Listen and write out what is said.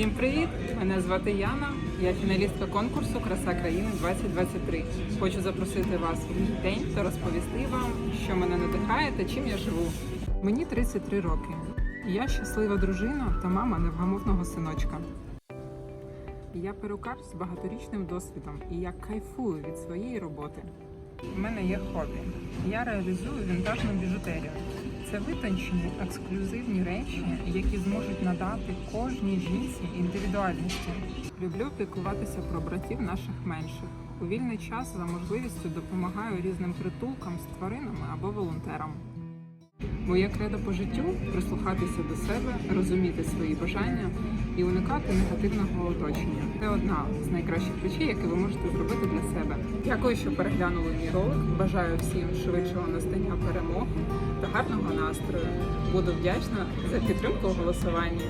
Всім привіт! Мене звати Яна. Я фіналістка конкурсу Краса країни 2023. Хочу запросити вас в мій день та розповісти вам, що мене надихає та чим я живу. Мені 33 роки. Я щаслива дружина та мама невгамовного синочка. Я перукар з багаторічним досвідом і я кайфую від своєї роботи. У мене є хобі. Я реалізую вінтажну біжутерію. Це витончені ексклюзивні речі, які зможуть надати кожній жінці індивідуальності. Люблю піклуватися про братів наших менших. У вільний час за можливістю допомагаю різним притулкам з тваринами або волонтерам. Моє кредо по життю прислухатися до себе, розуміти свої бажання і уникати негативного оточення. Це одна з найкращих речей, які ви можете зробити для себе. Дякую, що переглянули мій ролик. Бажаю всім швидшого настання перемоги та гарного настрою. Буду вдячна за підтримку у голосуванні.